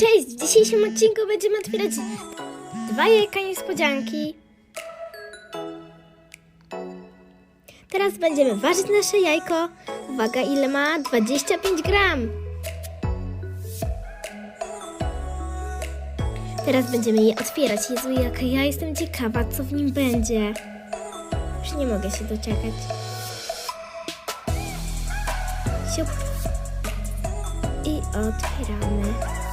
Cześć! W dzisiejszym odcinku będziemy otwierać dwa jajka niespodzianki. Teraz będziemy ważyć nasze jajko. Uwaga, ile ma? 25 gram. Teraz będziemy je otwierać. Jezu, jaka ja jestem ciekawa, co w nim będzie. Już nie mogę się doczekać. Siup. I otwieramy.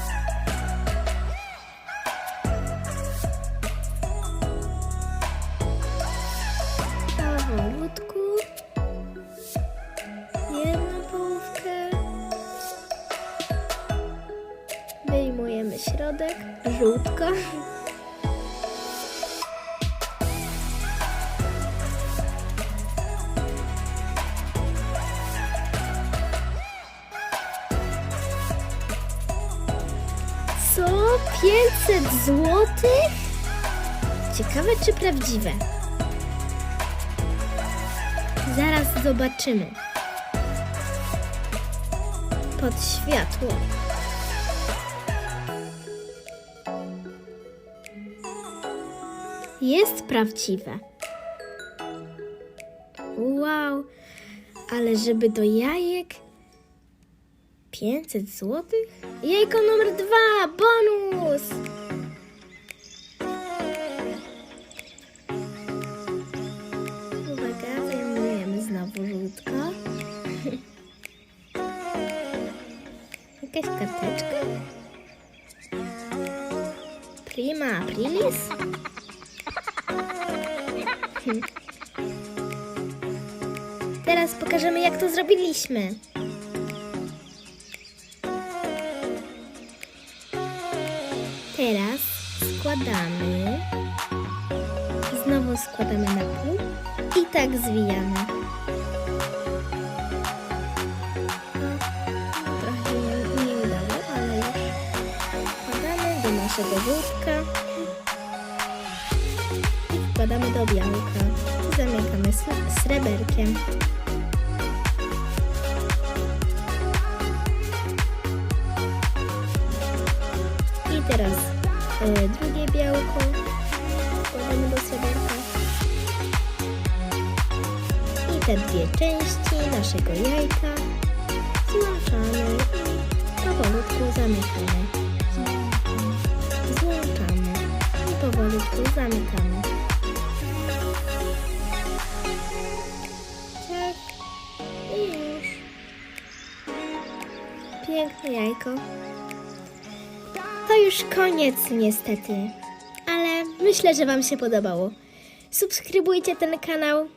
Środek. Żółtko. Co? 500 złotych? Ciekawe czy prawdziwe. Zaraz zobaczymy. Pod światło. Jest prawdziwe. Wow, ale żeby do jajek 500 złotych? Jajko numer dwa, bonus! Uwaga, wyjmujemy znowu żółtko. Jakaś karteczka? Prima aprilis? Teraz pokażemy, jak to zrobiliśmy. Teraz składamy. Znowu składamy na pół i tak zwijamy. Trochę nie, udało, ale już wkładamy do naszego żółtka i wkładamy do białka. I zamykamy sreberkiem. I teraz e, drugie białko wkładamy do sreberka. I te dwie części naszego jajka złączamy i powolutku zamykamy. Złączamy i powolutku zamykamy. Piękne jajko. To już koniec niestety, ale myślę, że Wam się podobało. Subskrybujcie ten kanał